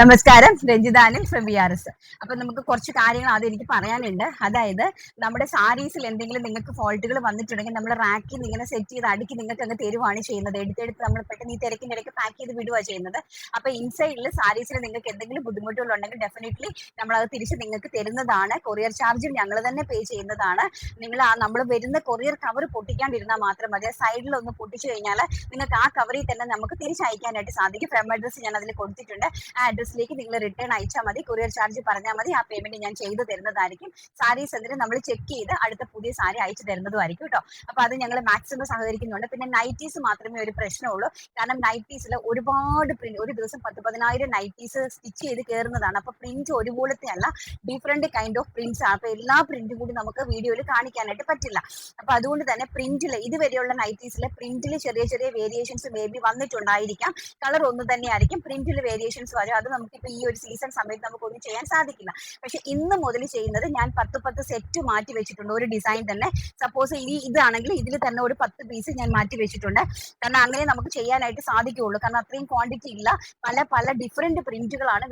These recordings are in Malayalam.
നമസ്കാരം. രഞ്ജിതാനും ഫ്രം ബി ആർ എസ് അപ്പൊ നമുക്ക് കുറച്ച് കാര്യങ്ങൾ ആദ്യം എനിക്ക് പറയാനുണ്ട്. അതായത് നമ്മുടെ സാരീസിൽ എന്തെങ്കിലും നിങ്ങൾക്ക് ഫോൾട്ടുകൾ വന്നിട്ടുണ്ടെങ്കിൽ നമ്മൾ റാക്കിൽ നിന്ന് ഇങ്ങനെ സെറ്റ് ചെയ്ത് അടുക്കി നിങ്ങൾക്ക് അങ്ങ് തരുവാണ് ചെയ്യുന്നത്. എടുത്തെടുത്ത് നമ്മൾ പെട്ടെന്ന് ഈ തിരക്കിന്റെ ഇടയ്ക്ക് പാക്ക് ചെയ്ത് വിടുക ചെയ്യുന്നത്. അപ്പൊ ഇൻസൈഡിൽ സാരീസിൽ നിങ്ങൾക്ക് എന്തെങ്കിലും ബുദ്ധിമുട്ടുകൾ ഉണ്ടെങ്കിൽ ഡെഫിനറ്റ്ലി നമ്മൾ അത് തിരിച്ച് നിങ്ങൾക്ക് തരുന്നതാണ്. കൊറിയർ ചാർജും ഞങ്ങൾ തന്നെ പേ ചെയ്യുന്നതാണ്. നിങ്ങൾ ആ നമ്മൾ വരുന്ന കൊറിയർ കവർ പൊട്ടിക്കാണ്ടിരുന്നാൽ മാത്രം മതി. സൈഡിൽ ഒന്ന് പൊട്ടിച്ചു കഴിഞ്ഞാൽ നിങ്ങൾക്ക് ആ കവറിൽ തന്നെ നമുക്ക് തിരിച്ചയക്കാനായിട്ട് സാധിക്കും. ഫ്രം അഡ്രസ് ഞാൻ അതിൽ കൊടുത്തിട്ടുണ്ട്. ആ അഡ്രസ്സിലേക്ക് നിങ്ങൾ റിട്ടേൺ അയച്ചാൽ മതി. കൊറിയർ ചാർജ് പറഞ്ഞാൽ മതി. ആ പേയ്മെന്റ് ഞാൻ ചെയ്തു തരുന്നതായിരിക്കും. സാരീസ് എന്തിനും നമ്മൾ ചെക്ക് ചെയ്ത് അടുത്ത പുതിയ സാരി അയച്ചു തരുന്നതുമായിരിക്കും കേട്ടോ. അപ്പൊ അത് ഞങ്ങൾ മാക്സിമം സഹകരിക്കുന്നുണ്ട്. പിന്നെ നൈറ്റീസ് മാത്രമേ ഒരു പ്രശ്നമുള്ളൂ. കാരണം നൈറ്റീസിൽ ഒരുപാട് പ്രിന്റ് ഒരു ദിവസം പത്ത് പതിനായിരം നൈറ്റീസ് സ്റ്റിച്ച് ചെയ്ത് കയറുന്നതാണ് അപ്പൊ പ്രിന്റ് ഒരുപോലത്തെ അല്ല ഡിഫറെന്റ് കൈൻഡ് ഓഫ് പ്രിന്റ്സ് ആണ്. അപ്പൊ എല്ലാ പ്രിന്റും കൂടി നമുക്ക് വീഡിയോയിൽ കാണിക്കാനായിട്ട് പറ്റില്ല. അപ്പൊ അതുകൊണ്ട് തന്നെ പ്രിന്റിൽ ഇതുവരെയുള്ള നൈറ്റീസിലെ പ്രിന്റിൽ ചെറിയ ചെറിയ വേരിയേഷൻസ് മേ ബി വന്നിട്ടുണ്ടായിരിക്കാം. കളർ ഒന്ന് തന്നെയായിരിക്കും പ്രിന്റിൽ വേരിയേഷൻസ് വരും. അത് നമുക്കിപ്പോൾ ഈ ഒരു സീസൺ സമയത്ത് നമുക്കൊന്നും ചെയ്യാൻ സാധിക്കില്ല. പക്ഷെ ഇന്ന് മുതൽ ചെയ്യുന്നത് ഞാൻ പത്ത് പത്ത് സെറ്റ് മാറ്റി വെച്ചിട്ടുണ്ട്. ഒരു ഡിസൈൻ തന്നെ. സപ്പോസ് ഈ ഇതാണെങ്കിൽ ഇതിൽ തന്നെ ഒരു പത്ത് പീസ് ഞാൻ മാറ്റി വെച്ചിട്ടുണ്ട്. കാരണം അങ്ങനെ നമുക്ക് ചെയ്യാനായിട്ട് സാധിക്കുകയുള്ളൂ. കാരണം അത്രയും ക്വാണ്ടിറ്റി ഇല്ല. പല പല ഡിഫറെന്റ് പ്രിന്റുകളാണ്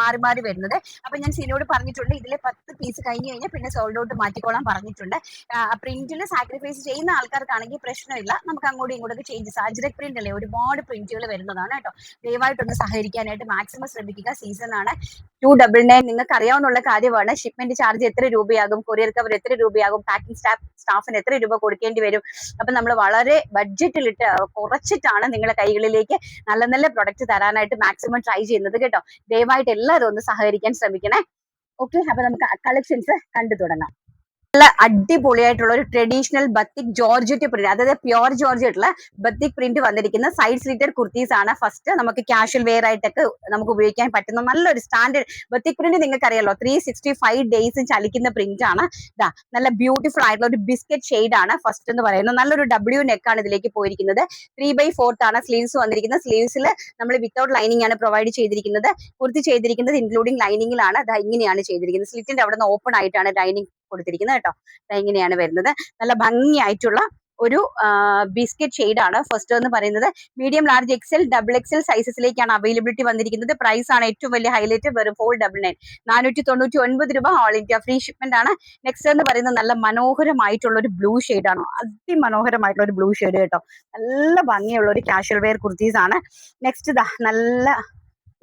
മാറി മാറി വരുന്നത്. അപ്പൊ ഞാൻ സിനോട് പറഞ്ഞിട്ടുണ്ട് ഇതിലെ പത്ത് പീസ് കഴിഞ്ഞ് കഴിഞ്ഞാൽ പിന്നെ സോൾഡ് ഔട്ട് മാറ്റിക്കോളാൻ പറഞ്ഞിട്ടുണ്ട്. പ്രിന്റിൽ സാക്രിഫൈസ് ചെയ്യുന്ന ആൾക്കാർക്കാണെങ്കിൽ പ്രശ്നമില്ല. നമുക്ക് അങ്ങോട്ടും ഇങ്ങോട്ടൊക്കെ ചേഞ്ച് സാജ്രക് പ്രിന്റ് അല്ലേ? ഒരുപാട് പ്രിന്റുകൾ വരുന്നതാണ് കേട്ടോ. ദയവായിട്ടൊന്ന് സഹകരിക്കാനായിട്ട് മാക്സിമം ശ്രമിക്കുക സീസൺ ആണ്. ടു ഡബിൾ നയൻ നിങ്ങൾക്ക് അറിയാവുന്ന കാര്യമാണ്. ഷിപ്മെന്റ് ചാർജ് എത്ര രൂപയാകും? കൊറിയർ കവർ എത്ര രൂപയാകും? പാക്കിംഗ് സ്റ്റാഫ് സ്റ്റാഫിന് എത്ര രൂപ കൊടുക്കേണ്ടി വരും? അപ്പൊ നമ്മൾ വളരെ ബഡ്ജറ്റിലിട്ട് കുറച്ചിട്ടാണ് നിങ്ങളുടെ കൈകളിലേക്ക് നല്ല നല്ല പ്രൊഡക്റ്റ് തരാനായിട്ട് മാക്സിമം ട്രൈ ചെയ്യുന്നത് കേട്ടോ. ദയവായിട്ട് എല്ലാവരും ഒന്ന് സഹകരിക്കാൻ ശ്രമിക്കണേ. ഓക്കെ അപ്പൊ നമുക്ക് കളക്ഷൻസ് കണ്ടു തുടങ്ങാം. നല്ല അടിപൊളിയായിട്ടുള്ള ഒരു ട്രഡീഷണൽ ബത്തിക് ജോർജറ്റ് പ്രിന്റ് അതായത് പ്യോർ ജോർജറ്റുള്ള ബത്തിക് പ്രിന്റ് വന്നിരിക്കുന്ന സൈഡ് സ്ലീറ്റഡ് കുർത്തീസ് ആണ് ഫസ്റ്റ് നമുക്ക് കാഷ്വൽ വെയർ ആയിട്ടൊക്കെ നമുക്ക് ഉപയോഗിക്കാൻ പറ്റുന്ന നല്ലൊരു സ്റ്റാൻഡേർഡ് ബത്തിക് പ്രിന്റ് നിങ്ങൾക്ക് അറിയാലോ ത്രീ സിക്സ്റ്റി ഫൈവ് ഡേയ്സ് ചലിക്കുന്ന പ്രിന്റ് ആണ്. ഇതാ നല്ല ബ്യൂട്ടിഫുൾ ആയിട്ടുള്ള ഒരു ബിസ്ക്കറ്റ് ഷെയ്ഡ് ആണ് ഫസ്റ്റ് എന്ന് പറയുന്നത്. നല്ലൊരു ഡബ്ല്യു നെക്ക് ആണ് ഇതിലേക്ക് പോയിരിക്കുന്നത്. ത്രീ ബൈ ഫോർത്ത് ആണ് സ്ലീവ്സ് വന്നിരിക്കുന്നത്. സ്ലീവ്സിൽ നമ്മൾ വിത്തൗട്ട് ലൈനിങ് ആണ് പ്രൊവൈഡ് ചെയ്തിരിക്കുന്നത്. കുർത്തി ചെയ്തിരിക്കുന്നത് ഇൻക്ലൂഡിംഗ് ലൈനിങ്ങിലാണ് അത് ഇങ്ങനെയാണ് ചെയ്തിരിക്കുന്നത്. സ്ലിറ്റിന്റെ അവിടെ നിന്ന് ഓപ്പൺ ആയിട്ടാണ് ലൈനിങ് കൊടുത്തിരിക്കുന്നത് കേട്ടോ. ഇങ്ങനെയാണ് വരുന്നത്. നല്ല ഭംഗിയായിട്ടുള്ള ഒരു ബിസ്ക്കറ്റ് ആണ്. ഫസ്റ്റ് എന്ന് പറയുന്നത് medium large XL double XL സൈസസിലേക്കാണ് availability വന്നിരിക്കുന്നത്. പ്രൈസ് ആണ് ഏറ്റവും വലിയ ഹൈലൈറ്റ് വെറും ഫോർ ഡബിൾ നയൻ നാനൂറ്റി തൊണ്ണൂറ്റി ഒൻപത് രൂപ ഓൾ ഇന്ത്യ ഫ്രീ ഷിപ്മെന്റ് ആണ്. നെക്സ്റ്റ് എന്ന് പറയുന്നത് നല്ല മനോഹരമായിട്ടുള്ള ഒരു ബ്ലൂ ഷെയ്ഡ് ആണ്. അതിമനോഹരമായിട്ടുള്ള ഒരു ബ്ലൂ ഷെയ്ഡ് കേട്ടോ. നല്ല ഭംഗിയുള്ള ഒരു കാഷ്വൽ വെയർ കുർത്തീസ് ആണ്. നെക്സ്റ്റ് നല്ല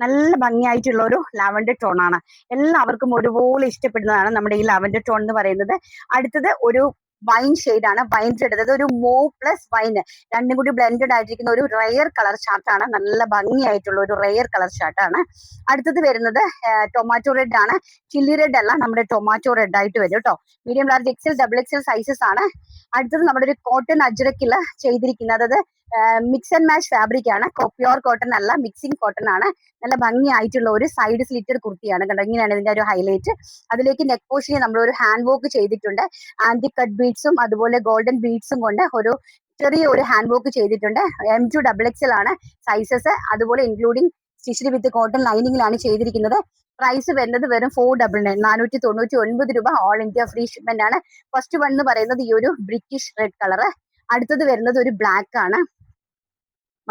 നല്ല ഭംഗിയായിട്ടുള്ള ഒരു ലാവൻഡർ ടോൺ ആണ് എല്ലാവർക്കും ഒരുപോലെ ഇഷ്ടപ്പെടുന്നതാണ് നമ്മുടെ ഈ ലാവൻഡർ ടോൺ എന്ന് പറയുന്നത്. അടുത്തത് ഒരു വൈൻ ആണ് വൈൻ ഷെയ്ഡ് അതായത് ഒരു മോ പ്ലസ് വൈൻ. രണ്ടും കൂടി ബ്ലെൻഡഡ് ആയിട്ടിരിക്കുന്ന ഒരു റയർ കളർ ആണ്. നല്ല ഭംഗിയായിട്ടുള്ള ഒരു റയർ കളർ ആണ്. അടുത്തത് വരുന്നത് ടൊമാറ്റോ റെഡ് ആണ്. ചില്ലി റെഡ് അല്ല നമ്മുടെ ടൊമാറ്റോ റെഡ് ആയിട്ട് വരും കേട്ടോ medium large XL double XL sizes ആണ്. അടുത്തത് നമ്മുടെ ഒരു കോട്ടൺ അജ്രക്കിൽ ചെയ്തിരിക്കുന്നത് അതായത് മിക്സ് ആൻഡ് മാച്ച് ഫാബ്രിക് ആണ്. പ്യോർ കോട്ടൺ അല്ല മിക്സിംഗ് കോട്ടൺ ആണ്. നല്ല ഭംഗിയായിട്ടുള്ള ഒരു സൈഡ് സ്ലിറ്റഡ് കുർത്തിയാണ് കണ്ടോ? ഇങ്ങനെയാണ് ഇതിന്റെ ഒരു ഹൈലൈറ്റ് അതിലേക്ക് നെക്ക് പോഷിന് നമ്മൾ ഒരു ഹാൻഡ് വർക്ക് ചെയ്തിട്ടുണ്ട്. ആന്റി കട്ട് ബീഡ്സും അതുപോലെ ഗോൾഡൻ ബീഡ്സും കൊണ്ട് ഒരു ചെറിയ ഒരു ഹാൻഡ് വർക്ക് ചെയ്തിട്ടുണ്ട്. M to double X L ആണ് സൈസസ് അതുപോലെ ഇൻക്ലൂഡിങ് സ്റ്റിച്ചിഡ് വിത്ത് കോട്ടൺ ലൈനിങ്ങിലാണ് ചെയ്തിരിക്കുന്നത്. പ്രൈസ് വരുന്നത് വെറും ഫോർ ഡബിൾ നയൻ നാനൂറ്റി തൊണ്ണൂറ്റി ഒൻപത് രൂപ. ഓൾ ഇന്ത്യ ഫ്രീ ഷിപ്മെന്റ് ആണ്. ഫസ്റ്റ് വൺ എന്ന് പറയുന്നത് ഈ ഒരു ബ്രിട്ടീഷ് റെഡ് കളർ അടുത്തത് വരുന്നത് ഒരു ബ്ലാക്ക് ആണ്.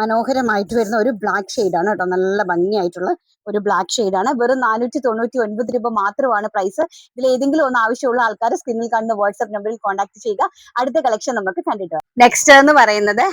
മനോഹരമായിട്ട് വരുന്ന ഒരു ബ്ലാക്ക് ഷെയ്ഡാണ് കേട്ടോ. നല്ല ഭംഗിയായിട്ടുള്ള ഒരു ബ്ലാക്ക് ഷെയ്ഡാണ് വെറും നാനൂറ്റി തൊണ്ണൂറ്റി ഒൻപത് രൂപ മാത്രമാണ് പ്രൈസ് ഇതിൽ ഏതെങ്കിലും ഒന്ന് ആവശ്യമുള്ള ആൾക്കാർ സ്ക്രീനിൽ കാണുന്ന വാട്സ്ആപ്പ് നമ്പറിൽ കോൺടാക്ട് ചെയ്യുക. അടുത്ത കളക്ഷൻ നമുക്ക് കണ്ടിട്ട് നെക്സ്റ്റ് എന്ന് പറയുന്നത്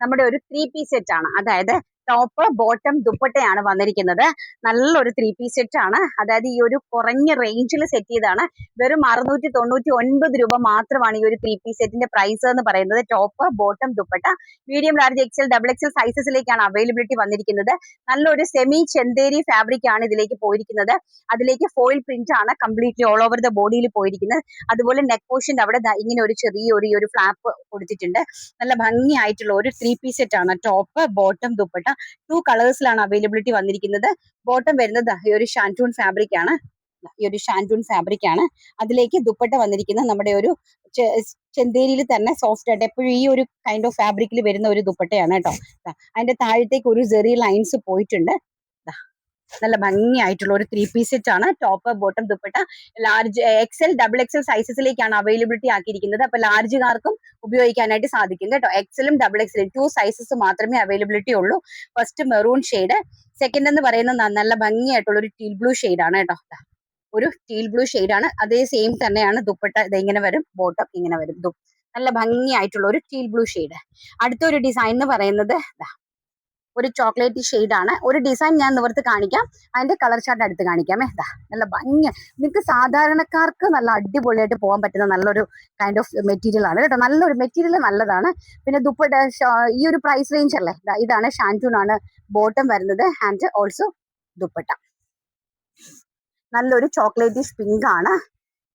നമ്മുടെ ഒരു ത്രീ പീസ് സെറ്റ് ആണ്. അതായത് ടോപ്പ് ബോട്ടം ദുപ്പട്ടയാണ് വന്നിരിക്കുന്നത്. നല്ലൊരു ത്രീ പീസ് സെറ്റ് ആണ്. അതായത് ഈ ഒരു കുറഞ്ഞ റേഞ്ചിൽ സെറ്റ് ചെയ്താണ് വെറും അറുന്നൂറ്റി തൊണ്ണൂറ്റി ഒൻപത് രൂപ മാത്രമാണ് ഈ ഒരു ത്രീ പീസ് സെറ്റിന്റെ പ്രൈസ് എന്ന് പറയുന്നത്. Top bottom dupatta. Medium large XL double XL സൈസസിലേക്കാണ് availability വന്നിരിക്കുന്നത്. നല്ലൊരു സെമി ചെന്തേരി ഫാബ്രിക് ആണ് ഇതിലേക്ക് പോയിരിക്കുന്നത്. അതിലേക്ക് ഫോയിൽ പ്രിന്റ് ആണ് കംപ്ലീറ്റ്ലി ഓൾ ഓവർ ദ ബോഡിയിൽ പോയിരിക്കുന്നത്. അതുപോലെ നെക്ക് പോർഷന്റെ അവിടെ ഇങ്ങനെ ഒരു ചെറിയ ഒരു ഫ്ലാപ്പ് കൊടുത്തിട്ടുണ്ട്. നല്ല ഭംഗിയായിട്ടുള്ള ഒരു ത്രീ പീസ് സെറ്റ് ആണ്. Top bottom dupatta. ടു കളേഴ്സിലാണ് അവൈലബിലിറ്റി വന്നിരിക്കുന്നത്. ബോട്ടം വരുന്നത് ഈ ഒരു ഷാന്റൂൺ ഫാബ്രിക് ആണ്. ഈ ഒരു ഷാന്റൂൺ ഫാബ്രിക് ആണ്. അതിലേക്ക് ദുപ്പട്ട വന്നിരിക്കുന്നത് നമ്മുടെ ഒരു ചെന്തേരിയിൽ തന്നെ സോഫ്റ്റ് ആയിട്ട് എപ്പോഴും ഈ ഒരു കൈൻഡ് ഓഫ് ഫാബ്രിക്കിൽ വരുന്ന ഒരു ദുപ്പട്ടയാണ് കേട്ടോ. അതിന്റെ താഴത്തേക്ക് ഒരു ജെറി ലൈൻസ് പോയിട്ടുണ്ട്. നല്ല ഭംഗിയായിട്ടുള്ള ഒരു ത്രീ പീസ് സെറ്റ് ആണ്. Top bottom dupatta large XL double XL സൈസസിലേക്കാണ് availability ആക്കിയിരിക്കുന്നത്. അപ്പൊ ലാർജുകാർക്കും ഉപയോഗിക്കാനായിട്ട് സാധിക്കും കേട്ടോ. എക്സലും ഡബിൾ എക്സലും ടു സൈസസ് മാത്രമേ അവൈലബിലിറ്റി ഉള്ളൂ. ഫസ്റ്റ് മെറൂൺ ഷെയ്ഡ് സെക്കൻഡ് എന്ന് പറയുന്നത് നല്ല ഭംഗിയായിട്ടുള്ള ഒരു ടീൽ ബ്ലൂ ആണ് കേട്ടോ. ഒരു ടീൽ ബ്ലൂ ആണ്. അതേ സെയിം തന്നെയാണ് ദുപ്പട്ട. ഇത് ഇങ്ങനെ വരും ബോട്ടം ഇങ്ങനെ വരും. നല്ല ഭംഗിയായിട്ടുള്ള ഒരു ടീൽ ബ്ലൂ ഷെയ്ഡ് അടുത്തൊരു ഡിസൈൻ എന്ന് പറയുന്നത്. ഒരു ചോക്ലേറ്റ് ആണ്. ഒരു ഡിസൈൻ ഞാൻ നിവർത്ത് കാണിക്കാം. അതിന്റെ കളർ ചാർട്ട് അടുത്ത് കാണിക്കാം ഇതാ നല്ല ഭംഗി. നിങ്ങൾക്ക് സാധാരണക്കാർക്ക് നല്ല അടിപൊളിയായിട്ട് പോകാൻ പറ്റുന്ന നല്ലൊരു കൈൻഡ് ഓഫ് മെറ്റീരിയൽ ആണ് കേട്ടോ. നല്ലൊരു മെറ്റീരിയൽ നല്ലതാണ്. പിന്നെ ദുപ്പട്ട ഈ ഒരു പ്രൈസ് റേഞ്ച് അല്ലേ? ഇതാണ് ഷാന്റൂൺ ആണ് ബോട്ടം വരുന്നത് ആൻഡ് ഓൾസോ ദുപ്പട്ട. നല്ലൊരു ചോക്ലേറ്റിഷ് പിങ്ക് ആണ്.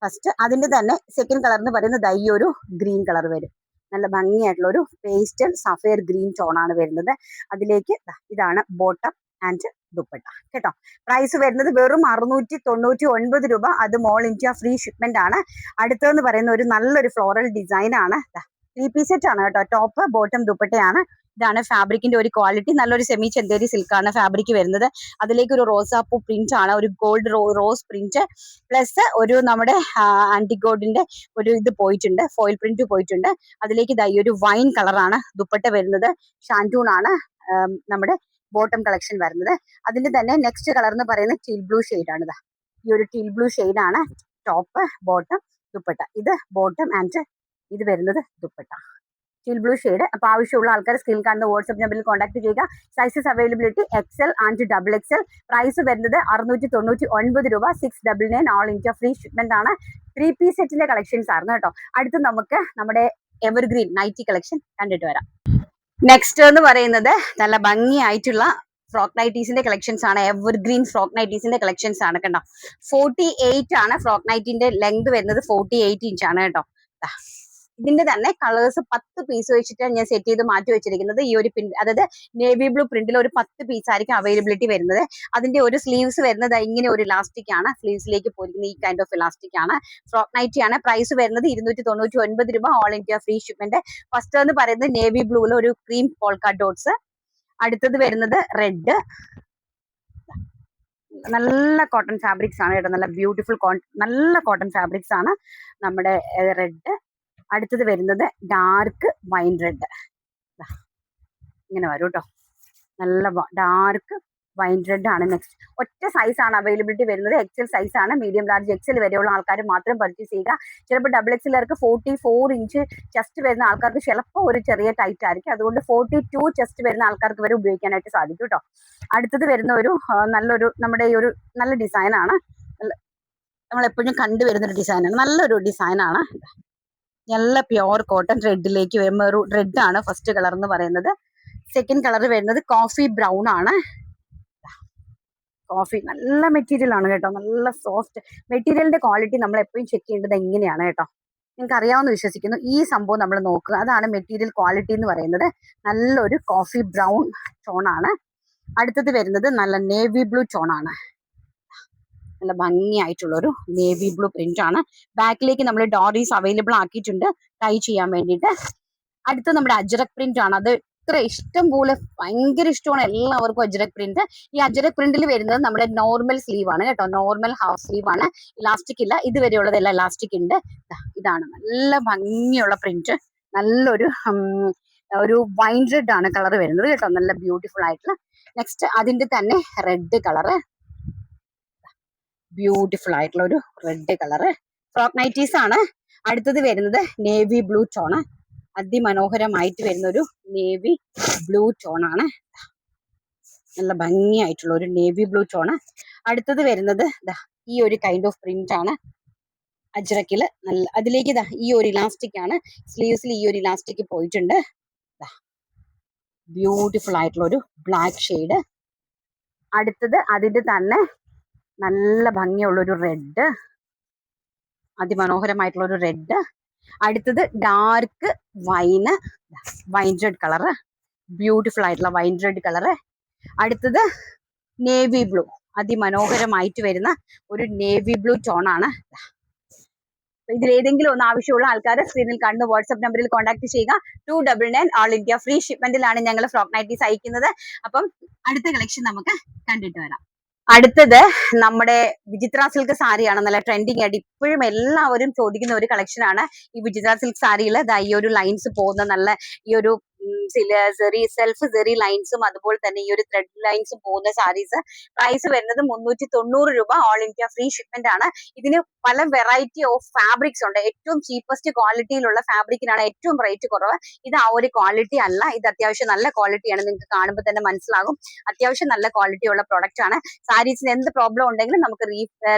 ഫസ്റ്റ് അതിന്റെ തന്നെ സെക്കൻഡ് കളർ എന്ന് പറയുന്നത് ഈ ഒരു ഗ്രീൻ കളർ വരും. നല്ല ഭംഗിയായിട്ടുള്ള ഒരു പേസ്റ്റൽ സഫയർ ഗ്രീൻ ടോൺ ആണ് വരുന്നത്. അതിലേക്ക് ഇതാണ് ബോട്ടം ആൻഡ് ദുപ്പട്ട. കേട്ടോ? പ്രൈസ് വരുന്നത് വെറും അറുന്നൂറ്റി തൊണ്ണൂറ്റി ഒൻപത് രൂപ. അത് മോൾ ഇന്ത്യ ഫ്രീ ഷിപ്മെന്റ് ആണ്. അടുത്തതെന്ന് പറയുന്ന ഒരു നല്ലൊരു ഫ്ലോറൽ ഡിസൈൻ ആണ്. ത്രീ പീസ് സെറ്റ് ആണ് കേട്ടോ. ടോപ്പ് ബോട്ടം ദുപ്പട്ടയാണ്. ഇതാണ് ഫാബ്രിക്കിന്റെ ഒരു ക്വാളിറ്റി നല്ലൊരു സെമി ചെന്തേരി സിൽക്കാണ് ഫാബ്രിക് വരുന്നത്. അതിലേക്ക് ഒരു റോസാപ്പൂ പ്രിന്റ് ആണ് ഒരു ഗോൾഡ് റോസ് പ്രിന്റ് പ്ലസ് ഒരു നമ്മുടെ ആന്റിഗോഡിന്റെ ഒരു ഇത് പോയിട്ടുണ്ട് ഫോയിൽ പ്രിന്റ് പോയിട്ടുണ്ട്. അതിലേക്ക് ഇതായി ഒരു വൈൻ കളറാണ് ദുപ്പട്ട വരുന്നത്. ഷാന്റൂൺ ആണ് നമ്മുടെ ബോട്ടം കളക്ഷൻ വരുന്നത്. അതിന്റെ തന്നെ നെക്സ്റ്റ് കളർ എന്ന് പറയുന്നത് ടീൽ ബ്ലൂ ആണ് ഇതാ. ഈ ഒരു ടീൽ ബ്ലൂ ആണ് ടോപ്പ് ബോട്ടം ദുപ്പട്ട. ഇത് ബോട്ടം ആൻഡ് ഇത് വരുന്നത് ദുപ്പട്ട. ടീൽ ബ്ലൂ ഷെയ്ഡ് അപ്പോൾ ആവശ്യമുള്ള ആൾക്കാർ സ്ക്രീൻ കാണുന്ന വാട്സ്ആപ്പ് നമ്പറിൽ കോൺടാക്ട് ചെയ്യുക. Sizes availability XL and double XL price വരുന്നത് അറുന്നൂറ്റി തൊണ്ണൂറ്റി ഒൻപത് രൂപ. Six double nine all India free shipment ആണ്. ത്രീ പീസ് സെറ്റിന്റെ കളക്ഷൻസ് ആയിരുന്നു കേട്ടോ. അടുത്ത് നമുക്ക് നമ്മുടെ എവർഗ്രീൻ നൈറ്റി കളക്ഷൻ കണ്ടിട്ട് വരാം. നെക്സ്റ്റ് എന്ന് പറയുന്നത് നല്ല ഭംഗിയായിട്ടുള്ള ഫ്രോക്ക് നൈറ്റീസിന്റെ കളക്ഷൻസ് ആണ്. എവർഗ്രീൻ ഫ്രോക്ക് നൈറ്റീസിന്റെ കളക്ഷൻസ് ആണ് കേട്ടോ. ഫോർട്ടി എയ്റ്റ് ആണ്. ഫ്രോക്ക് നൈറ്റിന്റെ ലെങ്ത് വരുന്നത് ഫോർട്ടി എയ്റ്റ് ഇഞ്ച് ആണ് കേട്ടോ. ഇതിന്റെ തന്നെ കളേഴ്സ് പത്ത് പീസ് വെച്ചിട്ടാണ് ഞാൻ സെറ്റ് ചെയ്ത് മാറ്റി വെച്ചിരിക്കുന്നത്. ഈ ഒരു പ്രിന്റ് അതായത് നേവി ബ്ലൂ പ്രിന്റിൽ ഒരു പത്ത് പീസ് ആയിരിക്കും അവൈലബിലിറ്റി വരുന്നത്. അതിന്റെ ഒരു സ്ലീവ്സ് വരുന്നത് ഇങ്ങനെ ഒരു ഇലാസ്റ്റിക് ആണ്. സ്ലീവ്സിലേക്ക് പോയിരിക്കുന്ന ഈ കൈൻഡ് ഓഫ് ഇലാസ്റ്റിക് ആണ്. ഫ്രോക്ക് നൈറ്റി ആണ്. പ്രൈസ് വരുന്നത് ഇരുന്നൂറ്റി തൊണ്ണൂറ്റി ഒൻപത് രൂപ. All India free shipment first എന്ന് പറയുന്നത് നേവി ബ്ലൂവിൽ ഒരു ക്രീം പോൾക്കാ ഡോട്ട്സ് അടുത്തത് വരുന്നത് റെഡ് നല്ല കോട്ടൺ ഫാബ്രിക്സ് ആണ് കേട്ടോ. നല്ല ബ്യൂട്ടിഫുൾ നല്ല കോട്ടൺ ഫാബ്രിക്സ് ആണ് നമ്മുടെ റെഡ് അടുത്തത് വരുന്നത് ഡാർക്ക് വൈൻ റെഡ് ഇങ്ങനെ വരും കേട്ടോ നല്ല ഡാർക്ക് വൈൻ റെഡ് ആണ് നെക്സ്റ്റ് ഒറ്റ സൈസാണ് അവൈലബിലിറ്റി വരുന്നത്. എക്സൽ സൈസ് ആണ്. മീഡിയം ലാർജ് എക്സൽ വരെയുള്ള ആൾക്കാർ മാത്രം പർച്ചേസ് ചെയ്യുക. ചിലപ്പോൾ ഡബിൾ എക്സലുകാർക്ക് ഫോർട്ടി ഫോർ ഇഞ്ച് ചെസ്റ്റ് വരുന്ന ആൾക്കാർക്ക് ചിലപ്പോൾ ഒരു ചെറിയ ടൈറ്റ് ആയിരിക്കും. അതുകൊണ്ട് ഫോർട്ടി ടു ചെസ്റ്റ് വരുന്ന ആൾക്കാർക്ക് വരെ ഉപയോഗിക്കാനായിട്ട് സാധിക്കും കേട്ടോ അടുത്തത് വരുന്ന ഒരു നല്ലൊരു നമ്മുടെ ഈ ഒരു നല്ല ഡിസൈനാണ് നമ്മൾ എപ്പോഴും കണ്ടുവരുന്ന ഒരു ഡിസൈനാണ് നല്ലൊരു ഡിസൈനാണ് നല്ല പ്യുവർ കോട്ടൺ റെഡിലേക്ക് മെറു റെഡ് ആണ് ഫസ്റ്റ് കളർ എന്ന് പറയുന്നത്. സെക്കൻഡ് കളർ വരുന്നത് കോഫി ബ്രൗൺ ആണ്. കോഫി നല്ല മെറ്റീരിയൽ ആണ് കേട്ടോ. നല്ല സോഫ്റ്റ് മെറ്റീരിയലിന്റെ ക്വാളിറ്റി നമ്മൾ എപ്പോഴും ചെക്ക് ചെയ്യേണ്ടത് എങ്ങനെയാണ് കേട്ടോ. നിങ്ങൾക്ക് അറിയാവുന്ന വിശ്വസിക്കുന്നു. ഈ സംഭവം നമ്മൾ നോക്കുക. അതാണ് മെറ്റീരിയൽ ക്വാളിറ്റി എന്ന് പറയുന്നത്. നല്ലൊരു കോഫി ബ്രൗൺ ടോൺ ആണ്. അടുത്തത് വരുന്നത് നല്ല നേവി ബ്ലൂ ടോണാണ് നല്ല ഭംഗിയായിട്ടുള്ള ഒരു നേവി ബ്ലൂ പ്രിന്റ് ആണ്. ബാക്കിലേക്ക് നമ്മൾ ഡോറീസ് അവൈലബിൾ ആക്കിയിട്ടുണ്ട്. ടൈ ചെയ്യാൻ വേണ്ടിയിട്ട്. അടുത്ത നമ്മുടെ അജ്രക് പ്രിന്റ് ആണ്. അത് ഇത്ര ഇഷ്ടം പോലെ ഭയങ്കര ഇഷ്ടമാണ് എല്ലാവർക്കും അജ്രക് പ്രിന്റ് ഈ അജ്രക് പ്രിന്റിൽ വരുന്നത് നമ്മുടെ നോർമൽ സ്ലീവ് ആണ് കേട്ടോ. നോർമൽ ഹാഫ് സ്ലീവ് ആണ്. ഇലാസ്റ്റിക് ഇല്ല. ഇതുവരെയുള്ളതെല്ലാം ഇലാസ്റ്റിക് ഉണ്ട്. ഇതാണ് നല്ല ഭംഗിയുള്ള പ്രിന്റ് നല്ലൊരു ഒരു വൈൻ റെഡ് ആണ് കളർ വരുന്നത് കേട്ടോ. നല്ല ബ്യൂട്ടിഫുൾ ആയിട്ടുള്ള. നെക്സ്റ്റ് അതിന്റെ തന്നെ റെഡ് കളറ്. ബ്യൂട്ടിഫുൾ ആയിട്ടുള്ള ഒരു റെഡ് കളറ് ഫ്രോക്ക് നൈറ്റീസ് ആണ്. അടുത്തത് വരുന്നത് നേവി ബ്ലൂ ടോണ് അതിമനോഹരമായിട്ട് വരുന്ന ഒരു നേവി ബ്ലൂ ടോണാണ് നല്ല ഭംഗിയായിട്ടുള്ള ഒരു നേവി ബ്ലൂ ടോണ് അടുത്തത് വരുന്നത് ഈ ഒരു കൈൻഡ് ഓഫ് പ്രിന്റ് ആണ്. അജ്രക്കിൽ നല്ല അതിലേക്ക് ഇതാ ഈ ഒരു ഇലാസ്റ്റിക് ആണ്. സ്ലീവ്സിൽ ഈ ഒരു ഇലാസ്റ്റിക് പോയിട്ടുണ്ട്. ബ്യൂട്ടിഫുൾ ആയിട്ടുള്ള ഒരു ബ്ലാക്ക് ഷെയ്ഡ് അടുത്തത് അതിന്റെ തന്നെ നല്ല ഭംഗിയുള്ള ഒരു റെഡ് അതിമനോഹരമായിട്ടുള്ള ഒരു റെഡ് അടുത്തത് dark wine wine red colour beautiful ആയിട്ടുള്ള വൈൻ റെഡ് കളറ് അടുത്തത് നേവി ബ്ലൂ അതിമനോഹരമായിട്ട് വരുന്ന ഒരു നേവി ബ്ലൂ ടോണാണ് ഇതിൽ ഏതെങ്കിലും ഒന്ന് ആവശ്യമുള്ള ആൾക്കാർ സ്ക്രീനിൽ കണ്ട് വാട്സ്ആപ്പ് നമ്പറിൽ കോൺടാക്ട് ചെയ്യുക. Two double nine all India free ഷിപ്മെന്റിലാണ് ഞങ്ങൾ ഫ്രോക്ക് നൈറ്റീസ് അയക്കുന്നത്. അപ്പം അടുത്ത കളക്ഷൻ നമുക്ക് കണ്ടിട്ട് വരാം. അടുത്തത് നമ്മുടെ വിചിത്ര സിൽക്ക് സാരിയാണ് നല്ല ട്രെൻഡിങ് ആയിട്ട് ഇപ്പോഴും എല്ലാവരും ചോദിക്കുന്ന ഒരു കളക്ഷൻ ആണ് ഈ വിചിത്ര സിൽക്ക് സാരിയിൽ ഈ ഒരു ലൈൻസ് പോകുന്ന നല്ല ഈ ഒരു സെറി സെൽഫ് സെറി ലൈൻസും അതുപോലെ തന്നെ ഈ ഒരു ത്രെഡ് ലൈൻസും പോകുന്ന സാരീസ് പ്രൈസ് വരുന്നത് മുന്നൂറ്റി തൊണ്ണൂറ് രൂപ ഓൾ ഇന്ത്യ ഫ്രീ ഷിപ്മെന്റ് ആണ്. ഇതിന് പല വെറൈറ്റി ഓഫ് ഫാബ്രിക്സ് ഉണ്ട്. ഏറ്റവും ചീപ്പസ്റ്റ് ക്വാളിറ്റിയിലുള്ള ഫാബ്രിക്കിനാണ് ഏറ്റവും റേറ്റ് കുറവ്. ഇത് ആ ഒരു ക്വാളിറ്റി അല്ല. ഇത് അത്യാവശ്യം നല്ല ക്വാളിറ്റിയാണ് നിങ്ങൾക്ക് കാണുമ്പോൾ തന്നെ മനസ്സിലാകും. അത്യാവശ്യം നല്ല ക്വാളിറ്റി ഉള്ള പ്രൊഡക്റ്റ് ആണ്. സാരീസിന് എന്ത് പ്രോബ്ലം ഉണ്ടെങ്കിലും നമുക്ക്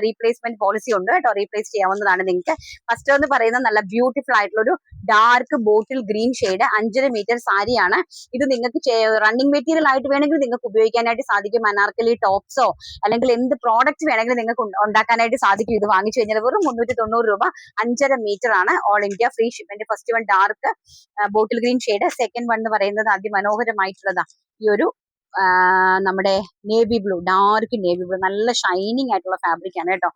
റീപ്ലേസ്മെന്റ് പോളിസി ഉണ്ട് കേട്ടോ. റീപ്ലേസ് ചെയ്യാവുന്നതാണ് നിങ്ങൾക്ക്. ഫസ്റ്റ് എന്ന് പറയുന്നത് നല്ല ബ്യൂട്ടിഫുൾ ആയിട്ടുള്ള ഒരു ഡാർക്ക് ബോട്ടിൽ ഗ്രീൻ ഷെയ്ഡ് അഞ്ചര മീറ്റർ സാരിയാണ് ഇത് നിങ്ങൾക്ക് റണ്ണിങ് മെറ്റീരിയൽ ആയിട്ട് വേണമെങ്കിൽ നിങ്ങൾക്ക് ഉപയോഗിക്കാനായിട്ട് സാധിക്കും. അനാർക്കലി ടോപ്സോ അല്ലെങ്കിൽ എന്ത് പ്രോഡക്റ്റ് വേണമെങ്കിലും നിങ്ങൾക്ക് ഉണ്ടാക്കാനായിട്ട് സാധിക്കും. ഇത് വാങ്ങിച്ചു കഴിഞ്ഞാൽ വെറും മുന്നൂറ്റി തൊണ്ണൂറ് രൂപ. അഞ്ചര മീറ്റർ ആണ്. All India free shipment first one dark bottle green shade second one എന്ന് പറയുന്നത് അതിമനോഹരമായിട്ടുള്ളതാ. ഈ ഒരു നമ്മുടെ navy blue dark navy blue നല്ല ഷൈനിങ് ആയിട്ടുള്ള ഫാബ്രിക് ആണ് കേട്ടോ.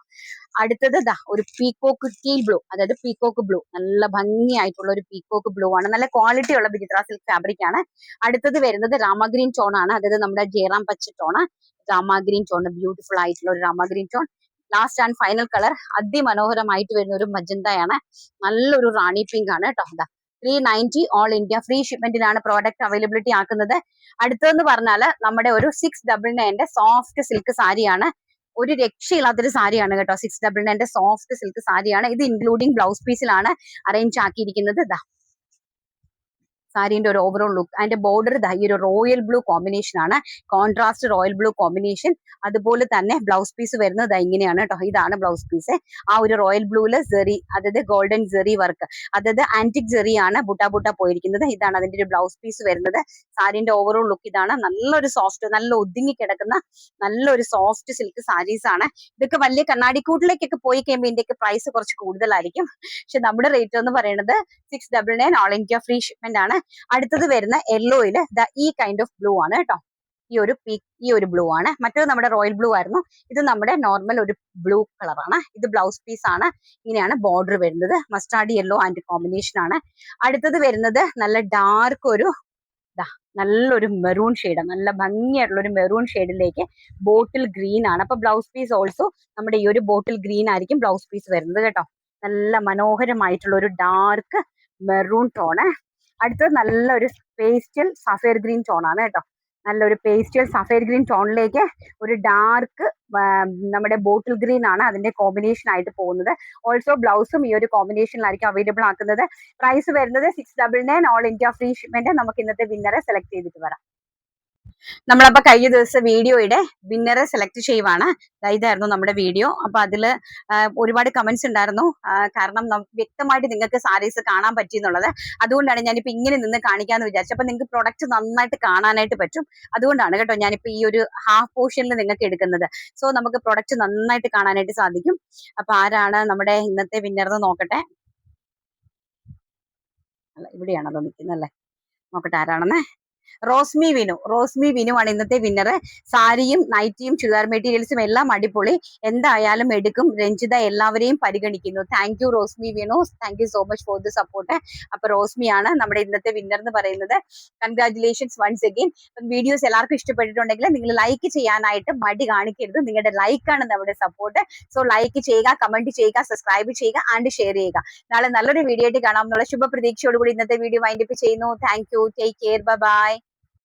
അടുത്തത് ഇതാ ഒരു പീക്കോക്ക് ടീൽ ബ്ലൂ അതായത് പീക്കോക്ക് ബ്ലൂ നല്ല ഭംഗിയായിട്ടുള്ള ഒരു പീക്കോക്ക് ബ്ലൂ ആണ്. നല്ല ക്വാളിറ്റി ഉള്ള ബിജിത്ര സിൽക്ക് ഫാബ്രിക് ആണ്. അടുത്തത് വരുന്നത് രാമഗ്രീൻ ടോൺ ആണ്. അതായത് നമ്മുടെ ജയറാം പച്ച ടോൺ രാമഗ്രീൻ ടോൺ ബ്യൂട്ടിഫുൾ ആയിട്ടുള്ള ഒരു രാമഗ്രീൻ tone last and final colour അതിമനോഹരമായിട്ട് വരുന്ന ഒരു മജന്തയാണ്. നല്ലൊരു റാണി പിങ്ക് ആണ് കേട്ടോ. Three ninety all India free ഷിപ്മെന്റിനാണ് product availability ആക്കുന്നത്. അടുത്തതെന്ന് പറഞ്ഞാൽ നമ്മുടെ ഒരു സിക്സ് ഡബിൾ നയന്റെ സോഫ്റ്റ് സിൽക്ക് സാരിയാണ്. ഒരു രക്ഷയില്ലാത്തൊരു സാരിയാണ് കേട്ടോ. സിക്സ് ഡബിൾ നയന്റെ സോഫ്റ്റ് സിൽക്ക് സാരിയാണ്. ഇത് ഇൻക്ലൂഡിംഗ് ബ്ലൗസ് പീസിലാണ് അറേഞ്ച് ആക്കിയിരിക്കുന്നത്. ഇതാ സാരീന്റെ ഒരു ഓവറോൾ ലുക്ക് അതിന്റെ ബോർഡർ ഈ ഒരു റോയൽ ബ്ലൂ കോമ്പിനേഷൻ ആണ്. കോൺട്രാസ്റ്റ് റോയൽ ബ്ലൂ കോമ്പിനേഷൻ അതുപോലെ തന്നെ ബ്ലൗസ് പീസ് വരുന്നത് ഇങ്ങനെയാണ് കേട്ടോ. ഇതാണ് ബ്ലൗസ് പീസ് ആ ഒരു റോയൽ ബ്ലൂൽ ജെറി അതായത് ഗോൾഡൻ ജെറി വർക്ക് അതായത് ആന്റിക് ജെറി ആണ് ബുട്ട ബുട്ട പോയിരിക്കുന്നത്. ഇതാണ് അതിന്റെ ഒരു ബ്ലൗസ് പീസ് വരുന്നത്. സാരീന്റെ ഓവറോൾ ലുക്ക് ഇതാണ്. നല്ലൊരു സോഫ്റ്റ് നല്ല ഒതുങ്ങി കിടക്കുന്ന നല്ലൊരു സോഫ്റ്റ് സിൽക്ക് സാരീസ് ആണ്. ഇതൊക്കെ വലിയ കണ്ണാടിക്കൂട്ടിലേക്കൊക്കെ പോയി കഴിയുമ്പോൾ ഇതിന്റെയൊക്കെ പ്രൈസ് കുറച്ച് കൂടുതലായിരിക്കും. പക്ഷെ നമ്മുടെ റേറ്റ് എന്ന് പറയുന്നത് six double nine all India free shipment ആണ്. അടുത്തത് വരുന്ന യെല്ലോയിൽ ദ ഈ കൈൻഡ് ഓഫ് ബ്ലൂ ആണ് കേട്ടോ ഈ ഒരു പീക്ക് ഈ ഒരു ബ്ലൂ ആണ്. മറ്റൊരു നമ്മുടെ റോയൽ ബ്ലൂ ആയിരുന്നു. ഇത് നമ്മുടെ നോർമൽ ഒരു ബ്ലൂ കളറാണ് ഇത് ബ്ലൗസ് പീസ് ആണ്. ഇങ്ങനെയാണ് ബോർഡർ വരുന്നത്. മസ്റ്റാർഡ് യെല്ലോ ആൻഡ് കോമ്പിനേഷൻ ആണ്. അടുത്തത് വരുന്നത് നല്ല ഡാർക്ക് ഒരു നല്ലൊരു മെറൂൺ ഷെയ്ഡ് നല്ല ഭംഗിയായിട്ടുള്ള ഒരു മെറൂൺ ഷെയ്ഡിലേക്ക് ബോട്ടിൽ ഗ്രീൻ ആണ്. അപ്പൊ ബ്ലൗസ് പീസ് ഓൾസോ നമ്മുടെ ഈ ഒരു ബോട്ടിൽ ഗ്രീൻ ആയിരിക്കും ബ്ലൗസ് പീസ് വരുന്നത് കേട്ടോ. നല്ല മനോഹരമായിട്ടുള്ള ഒരു ഡാർക്ക് മെറൂൺ ടോണ് അടുത്തത് നല്ലൊരു പേസ്റ്റൽ സഫേർ ഗ്രീൻ ടോണാണ് കേട്ടോ. നല്ലൊരു പേസ്റ്റൽ സഫേർ ഗ്രീൻ ടോണിലേക്ക് ഒരു ഡാർക്ക് നമ്മുടെ ബോട്ടിൽ ഗ്രീൻ ആണ് അതിന്റെ കോമ്പിനേഷൻ ആയിട്ട് പോകുന്നത്. ഓൾസോ ബ്ലൗസും ഈ ഒരു കോമ്പിനേഷനിലായിരിക്കും അവൈലബിൾ ആക്കുന്നത്. പ്രൈസ് വരുന്നത് six double nine all India free shipment നമുക്ക് ഇന്നത്തെ വിന്നറെ സെലക്ട് ചെയ്തിട്ട് വരാം. നമ്മളപ്പോ കഴിഞ്ഞ ദിവസം വീഡിയോയുടെ വിന്നറെ സെലക്ട് ചെയ്യുവാണ്. ഇതായിരുന്നു നമ്മുടെ വീഡിയോ. അപ്പൊ അതിൽ ഒരുപാട് കമന്റ്സ് ഉണ്ടായിരുന്നു. കാരണം വ്യക്തമായിട്ട് നിങ്ങൾക്ക് സാരീസ് കാണാൻ പറ്റി എന്നുള്ളത് അതുകൊണ്ടാണ് ഞാനിപ്പോ ഇങ്ങനെ നിന്ന് കാണിക്കാന്ന് വിചാരിച്ചു അപ്പൊ നിങ്ങൾക്ക് പ്രൊഡക്റ്റ് നന്നായിട്ട് കാണാനായിട്ട് പറ്റും. അതുകൊണ്ടാണ് കേട്ടോ ഞാനിപ്പോ ഈ ഒരു ഹാഫ് പോർഷനിൽ നിങ്ങൾക്ക് എടുക്കുന്നത്. സോ നമുക്ക് പ്രൊഡക്റ്റ് നന്നായിട്ട് കാണാനായിട്ട് സാധിക്കും. അപ്പൊ ആരാണ് നമ്മുടെ ഇന്നത്തെ വിന്നർ എന്ന് നോക്കട്ടെ. അല്ല ഇവിടെയാണല്ലോ നിൽക്കുന്നല്ലേ നോക്കട്ടെ ആരാണെന്ന്. റോസ്മി വിനു. റോസ്മി വിനു ആണ് ഇന്നത്തെ വിന്നർ സാരിയും നൈറ്റിയും ചുരിദാർ മെറ്റീരിയൽസും എല്ലാം അടിപൊളി. എന്തായാലും എടുക്കും. രഞ്ജിത എല്ലാവരെയും പരിഗണിക്കുന്നു. Thank you Rosmi Vinu. Thank you so much for the support അപ്പൊ റോസ്മിയാണ് നമ്മുടെ ഇന്നത്തെ വിന്നർ എന്ന് പറയുന്നത്. കൺഗ്രാറ്റുലേഷൻസ് വൺസ് അഗെയിൻ വീഡിയോസ് എല്ലാവർക്കും ഇഷ്ടപ്പെട്ടിട്ടുണ്ടെങ്കിൽ നിങ്ങൾ ലൈക്ക് ചെയ്യാനായിട്ട് മടി കാണിക്കരുത്. നിങ്ങളുടെ ലൈക്കാണ് നമ്മുടെ സപ്പോർട്ട് സോ ലൈക്ക് ചെയ്യുക കമന്റ് ചെയ്യുക സബ്സ്ക്രൈബ് ചെയ്യുക ആൻഡ് ഷെയർ ചെയ്യുക. നാളെ നല്ലൊരു വീഡിയോ ആയിട്ട് കാണാം. എന്നുള്ള ശുഭ പ്രതീക്ഷയോടുകൂടി ഇന്നത്തെ വീഡിയോ വൈൻഡപ്പ് ചെയ്യുന്നു. Thank you take care bye